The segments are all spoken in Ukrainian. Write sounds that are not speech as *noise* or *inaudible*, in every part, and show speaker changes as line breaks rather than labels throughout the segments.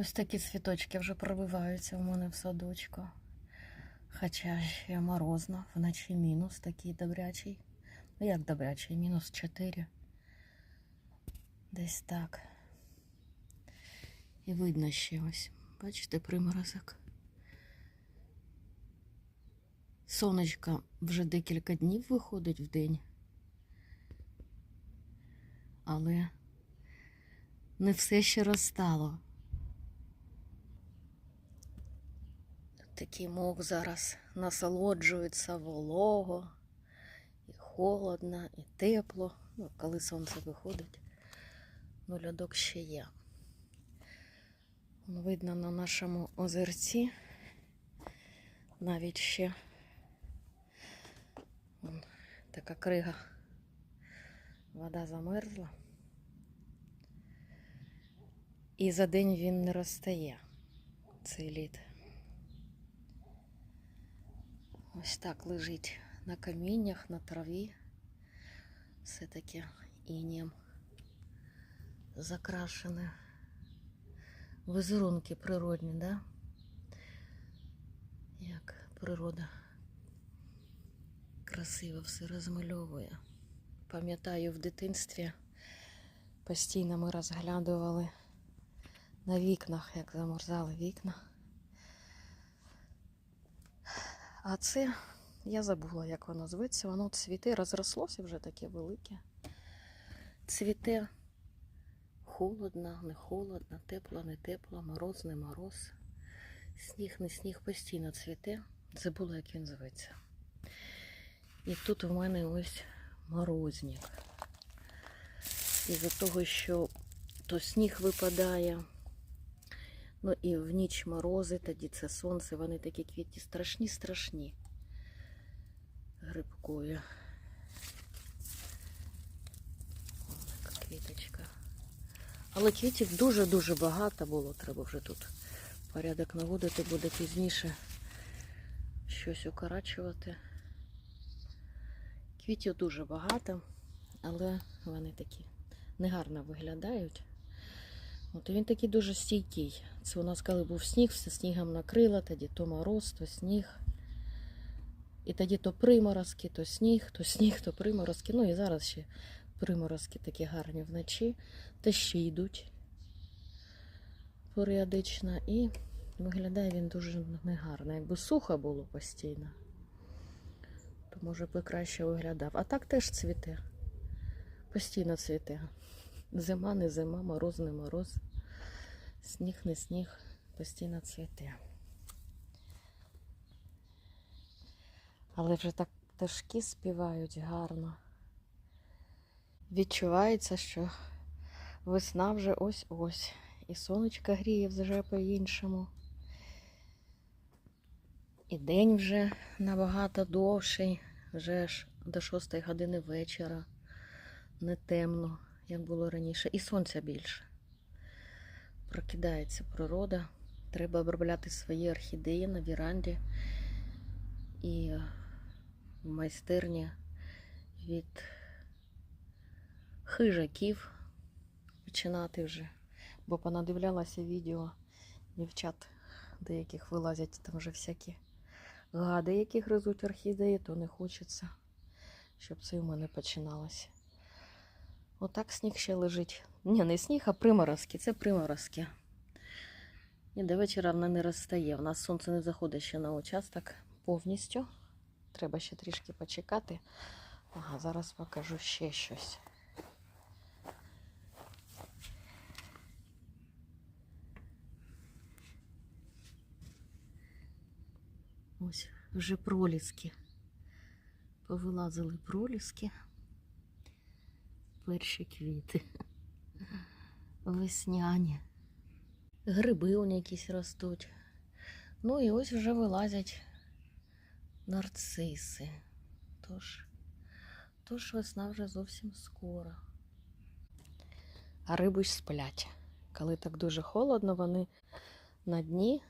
Ось такі цвіточки вже пробиваються у мене в садочку. Хоча ще морозно, вночі мінус такий добрячий. Ну як добрячий, мінус 4. Десь так. І видно ще ось. Бачите, приморозок. Сонечко вже декілька днів виходить в день. Але не все ще розстало. Такий мох зараз насолоджується волого, і холодно, і тепло. Ну, коли сонце виходить, ну льодок ще є. Видно на нашому озерці. Навіть ще вон, така крига. Вода замерзла. І за день він не розтає, цей лід. Ось так лежить на каміннях, на траві. Все таке інєм закрашене. Візерунки природні, да? Як природа красиво все розмальовує. Пам'ятаю, в дитинстві постійно ми розглядували на вікнах, як замерзали вікна. А це я забула, як воно зветься. Воно цвіте, розрослося вже таке велике. Цвіте холодно, не холодно, тепло, не тепло, мороз, не мороз. Сніг, не сніг постійно цвіте. Забула, як він зветься. І тут у мене ось морозник. Із-за того, що то сніг випадає, ну і в ніч морози, тоді це сонце, вони такі квіті страшні, страшні. Грибкові. Така квіточка. Але квітів дуже-дуже багато було. Треба вже тут порядок наводити, буде пізніше щось укорачувати. Квітів дуже багато, але вони такі негарно виглядають. От він такий дуже стійкий. Це у нас, коли був сніг, все снігом накрило, тоді то мороз, то сніг. І тоді то приморозки, то сніг, то сніг, то приморозки. Ну і зараз ще приморозки такі гарні вночі, та ще йдуть періодично. І виглядає він дуже негарно. Якби сухо було постійно, то може би краще виглядав. А так теж цвіте. Постійно цвіте. Зима, не зима, мороз, не мороз. Сніг, не сніг, постійно цвіте. Але вже так пташки співають гарно. Відчувається, що весна вже ось-ось. І сонечко гріє вже по-іншому. І день вже набагато довший, вже ж до 6 години вечора. Не темно, як було раніше. І сонця більше. Прокидається природа. Треба обробляти свої орхідеї на віранді і в майстерні від хижаків починати вже. Бо понадивлялася відео дівчат, деяких вилазять там вже всякі гади, які гризуть орхідеї, то не хочеться, щоб це у мене починалося. Отак сніг ще лежить. Ні, не сніг, а приморозки. Це приморозки. І до вечора вона не розстає. У нас сонце не заходить ще на участок повністю. Треба ще трішки почекати. Ага, зараз покажу ще щось. Ось вже проліски. Повилазили проліски. Перші квіти. Весняні. Гриби у якісь ростуть. Ну і ось вже вилазять нарциси. Тож, тож весна вже зовсім скоро. А риби ж сплять. Коли так дуже холодно, вони на дні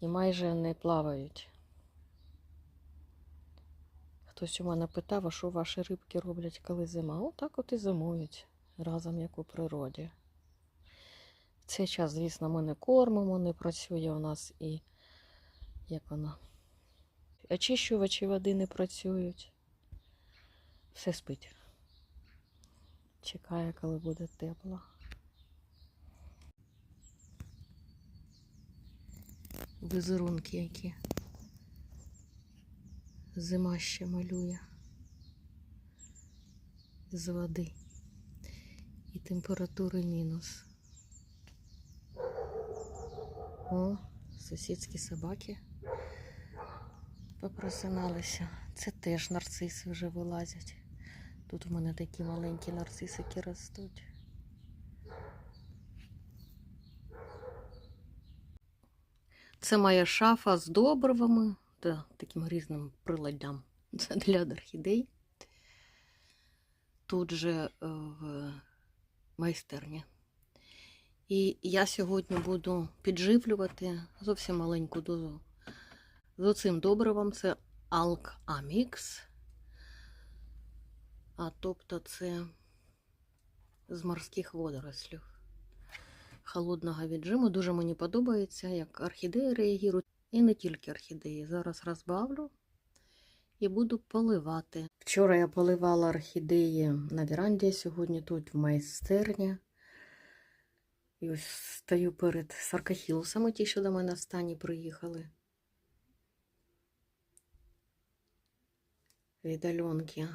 і майже не плавають. Хтось у мене питав, а що ваші рибки роблять, коли зима? Отак от і зимують разом, як у природі. цей час, звісно, ми не кормимо, не працює у нас і як воно. Очищувачі води не працюють. Все спить. Чекає, коли буде тепло. Візерунки які. Зима ще малює з води. І температури мінус. О, сусідські собаки попросиналися. Це теж нарциси вже вилазять. Тут у мене такі маленькі нарцисики ростуть. Це моя шафа з добривами та таким різним приладдям. *laughs* Для орхідей. Тут же е, в майстерні. І я сьогодні буду підживлювати зовсім маленьку дозу. З оцим добривом це Alk Amix. А тобто це з морських водорослів. Холодного віджиму. Дуже мені подобається, як орхідеї реагують. І не тільки орхідеї. Зараз розбавлю і буду поливати. Вчора я поливала орхідеї на веранді, сьогодні тут в майстерні. І ось стою перед саркохілусами, ті, що до мене в стані приїхали. Від Альонки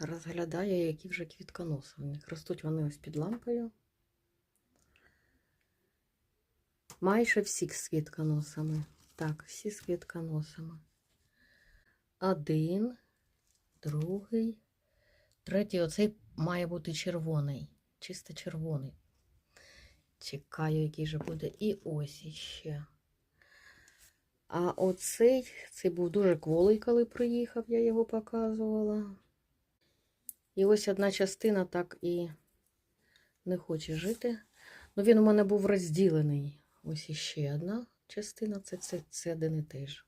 розглядає, які вже квітконоси у них. Ростуть вони ось під лампою. Майже всі з квітконосами. Так, всі з квітконосами. Один, другий, третій. Оцей має бути червоний, чисто червоний. Чекаю, який же буде. І ось іще. А оцей, цей був дуже кволий, коли приїхав, я його показувала. І ось одна частина так і не хоче жити. Ну, він у мене був розділений. Ось іще одна частина, це, це, це один і той ж.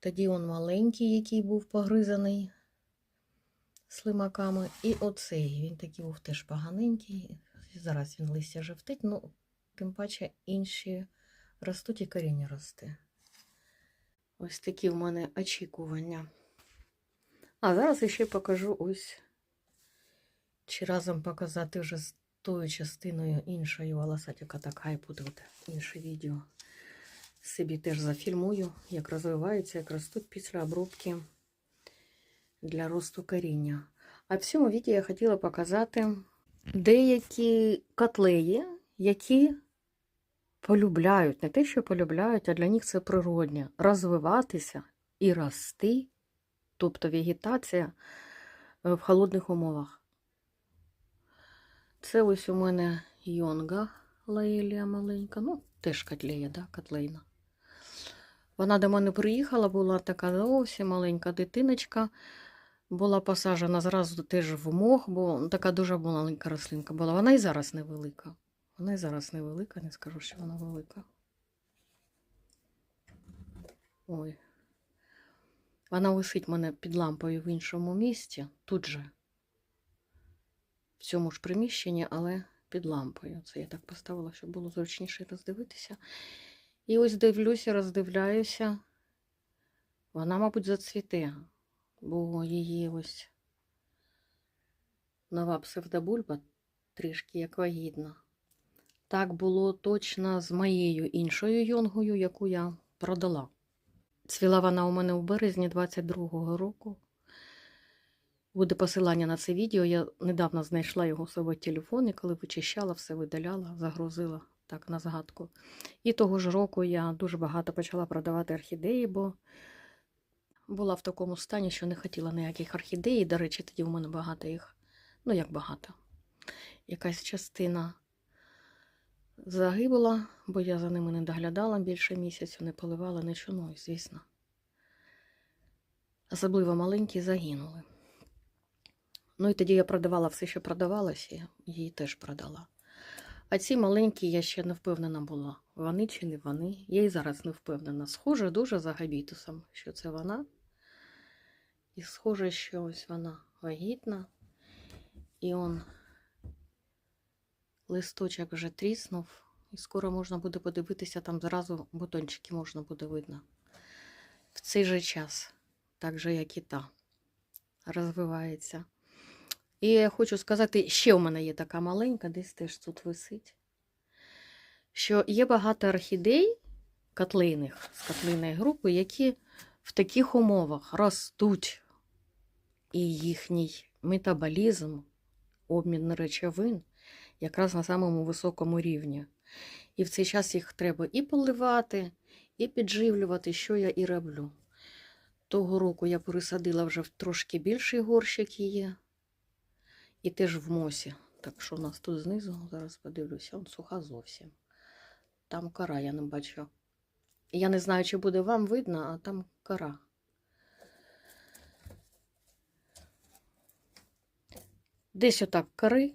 Тоді он маленький, який був погризаний слимаками. І оцей, він такий був теж поганенький. Зараз він листя жовтить, ну, тим паче інші ростуть і коріння росте. Ось такі в мене очікування. А зараз ще покажу ось, чи разом показати вже тою частиною іншою волосать, яка так хай буде інше відео. Собі теж зафільмую, як розвиваються, як ростуть після обробки для росту коріння. А в цьому відео я хотіла показати деякі котлеї, які полюбляють, не те, що полюбляють, а для них це природне розвиватися і рости, тобто вегетація е, в холодних умовах. Це ось у мене йонга лаелія маленька, ну, теж котлея, да, котлейна. Вона до мене приїхала, була така зовсім маленька дитиночка. Була посаджена зразу теж в мох, бо така дуже маленька рослинка була. Вона і зараз невелика. Вона і зараз невелика, не скажу, що вона велика. Ой. Вона висить мене під лампою в іншому місці, тут же, в цьому ж приміщенні, але під лампою. Це я так поставила, щоб було зручніше роздивитися. І ось дивлюся, роздивляюся. Вона, мабуть, зацвіте, бо її ось нова псевдобульба трішки як вагітна. Так було точно з моєю іншою йонгою, яку я продала. Цвіла вона у мене у березні 22-го року. Буде посилання на це відео. Я недавно знайшла його у себе в телефоні, коли вичищала, все видаляла, загрузила так на згадку. І того ж року я дуже багато почала продавати орхідеї, бо була в такому стані, що не хотіла ніяких орхідей. До речі, тоді у мене багато їх. Ну, як багато. Якась частина загибла, бо я за ними не доглядала більше місяця, не поливала нічого, ну, звісно. Особливо маленькі загинули. Ну і тоді я продавала все, що продавалося, і її теж продала. А ці маленькі я ще не впевнена була, вони чи не вони. Я і зараз не впевнена. Схоже дуже за габітусом, що це вона. І схоже, що ось вона вагітна. І он Листочок вже тріснув, і скоро можна буде подивитися, там зразу бутончики можна буде видно. В цей же час, так же, як і та, розвивається. І хочу сказати, ще у мене є така маленька, десь теж тут висить, що є багато орхідей котлейних з котлейної групи, які в таких умовах ростуть, і їхній метаболізм, обмін речовин якраз на самому високому рівні. І в цей час їх треба і поливати, і підживлювати, що я і роблю. Того року я пересадила вже в трошки більший горщик її, і теж в мосі. Так що у нас тут знизу, зараз подивлюся, он суха зовсім. Там кора, я не бачу. Я не знаю, чи буде вам видно, а там кора. Десь отак кори,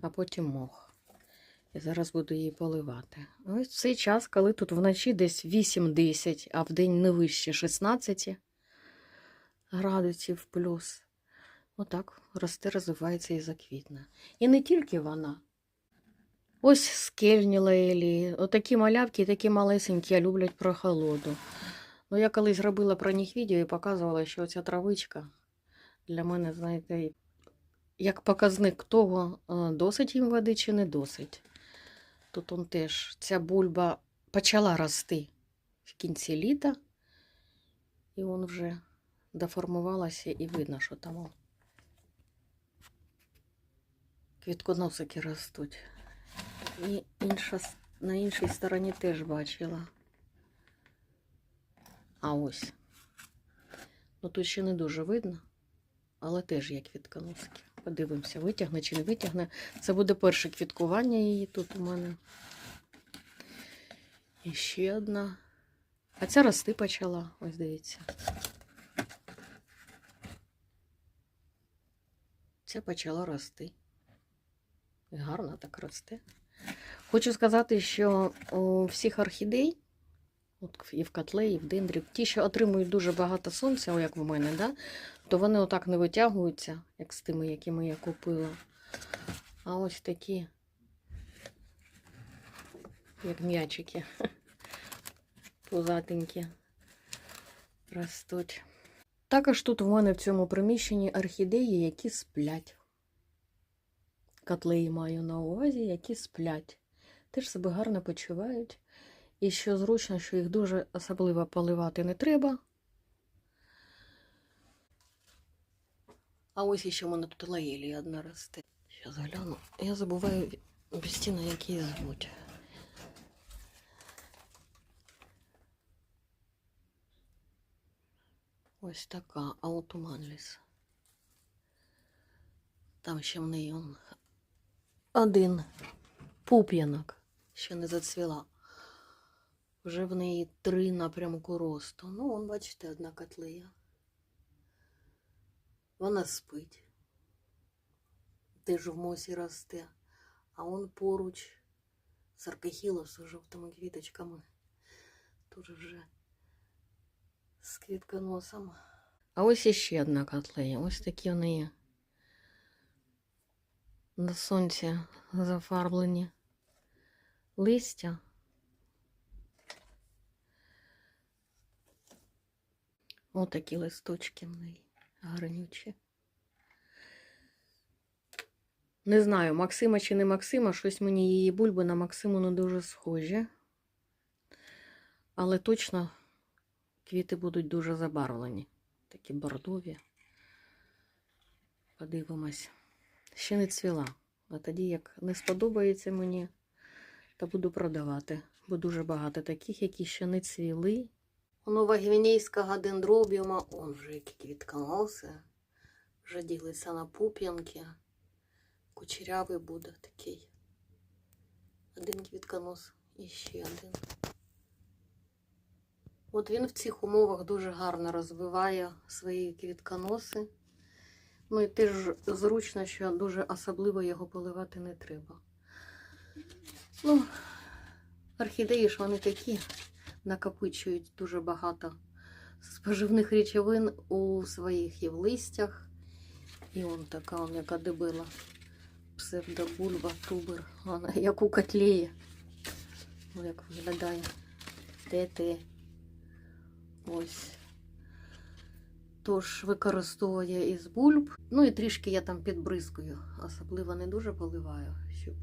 а потім мох. І зараз буду її поливати. Ось цей час, коли тут вночі десь 8-10, а вдень не вище 16 градусів плюс. Отак росте, розвивається і заквітне. І не тільки вона. Ось скельні лелії, отакі малявки, такі малесенькі, люблять прохолоду. Ну, я колись робила про них відео і показувала, що ця травичка для мене, знаєте, як показник того, досить їм води чи не досить. Тут он теж ця бульба почала рости в кінці літа, і он вже доформувалася і видно, що там он квітконосики ростуть. І інша, на іншій стороні теж бачила. А ось. Ну тут ще не дуже видно, але теж є квітконоски. Подивимося, витягне чи не витягне. Це буде перше квіткування її тут у мене. І ще одна. А ця рости почала, ось дивіться. Ця почала рости. Гарно так росте. Хочу сказати, що у всіх орхідей, от і в котле, і в дендрі, ті, що отримують дуже багато сонця, як в мене, да, то вони отак не витягуються, як з тими, якими я купила. А ось такі, як м'ячики, *laughs* пузатенькі, ростуть. Також тут в мене в цьому приміщенні орхідеї, які сплять. Котлеї маю на увазі, які сплять. Теж себе гарно почувають. І що зручно, що їх дуже особливо поливати не треба. А ось іще в мене тут лаєлія одна росте. Зараз гляну. Я забуваю постійно, як її звуть. Ось така аутуманліс. Там ще в неї он один пуп'янок ще не зацвіла. Вже в неї три напрямку росту. Ну, вон, бачите, одна котлея. Вона спить. Теж в мосі росте. А он поруч саркохілос з жовтими квіточками. Тут вже з квітконосом. А ось іще одна котлея. Ось такі в неї на сонці зафарблені листя. Отакі листочки в неї гарнючі. Не знаю, Максима чи не Максима, щось мені її бульби на Максиму не дуже схожі. Але точно квіти будуть дуже забарвлені. Такі бордові. Подивимось. Ще не цвіла. А тоді, як не сподобається мені, то буду продавати. Бо дуже багато таких, які ще не цвіли. Нова гвінейського дендробіума, он вже які квітконоси. Вже ділиться на пуп'янки. Кучерявий буде такий. Один квітконос і ще один. От він в цих умовах дуже гарно розвиває свої квітконоси. Ну і теж зручно, що дуже особливо його поливати не треба. Ну, орхідеї ж вони такі накопичують дуже багато споживних речовин у своїх і в листях. І он така, он, яка дебила псевдобульба, тубер. Вона як у котлеї. Як виглядає. ТТ. Ось. Тож використовує із бульб. Ну і трішки я там підбризкую. Особливо не дуже поливаю, щоб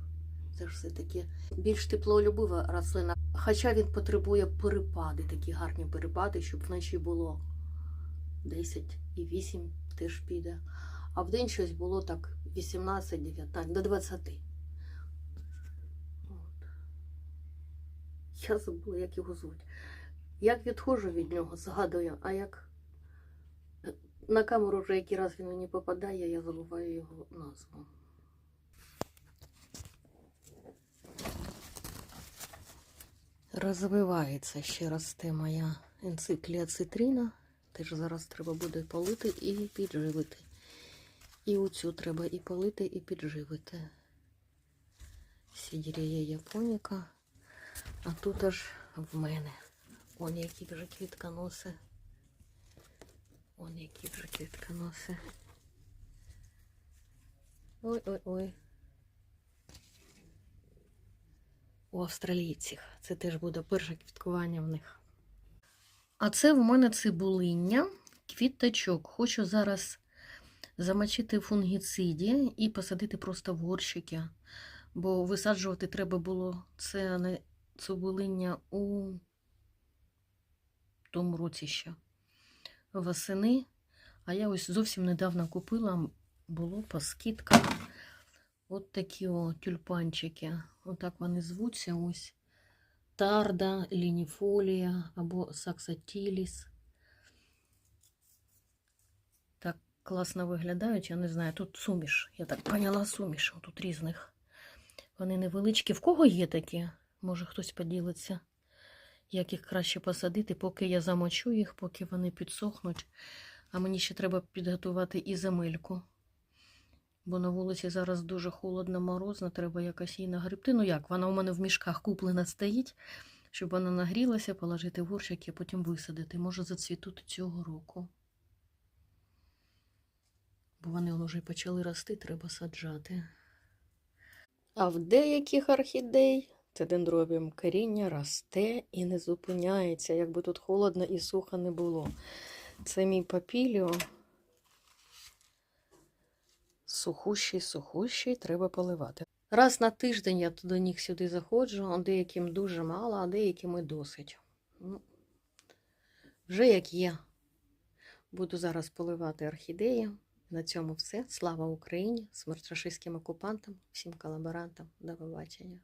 це ж все-таки більш теплолюбива рослина. Хоча він потребує перепади, такі гарні перепади, щоб вночі було 10 і 8 теж піде. А в день щось було так 18, 19, до 20. От. Я забула, як його звуть. Як відходжу від нього, згадую, а як на камеру вже який раз він мені попадає, я забуваю його назву. Розвивається ще росте моя енциклія цитрина. Теж зараз треба буде полити і підживити. І оцю треба і полити, і підживити. Сідірія японіка. А тут аж в мене. Он які вже квітконоси. Он які вже квітконоси. Ой-ой-ой. У австралійців. Це теж буде перше квіткування в них. А це в мене цибулиння, квіточок. Хочу зараз замочити фунгіциді і посадити просто в горщики. Бо висаджувати треба було це цибулиння у тому році ще восени. А я ось зовсім недавно купила, було по скидках. От такі о тюльпанчики. Отак вони звуться ось. Тарда, лініфолія або саксатіліс. Так класно виглядають, я не знаю. Тут суміш. Я так поняла суміш. Тут різних. Вони невеличкі. В кого є такі? Може хтось поділиться, як їх краще посадити, поки я замочу їх, поки вони підсохнуть. А мені ще треба підготувати і земельку. Бо на вулиці зараз дуже холодно, морозно, треба якось її нагребти. Ну як, вона у мене в мішках куплена стоїть, щоб вона нагрілася, положити в горщик і потім висадити. Може зацвітути цього року. Бо вони вже почали рости, треба саджати. А в деяких орхідей це дендробіум коріння росте і не зупиняється, якби тут холодно і сухо не було. Це мій папіліо. Сухущий, сухущий, треба поливати. Раз на тиждень я до них сюди заходжу, деяким дуже мало, а деяким і досить. Ну, вже як є. Буду зараз поливати орхідеї. На цьому все. Слава Україні! Смерть окупантам, всім колаборантам. До побачення.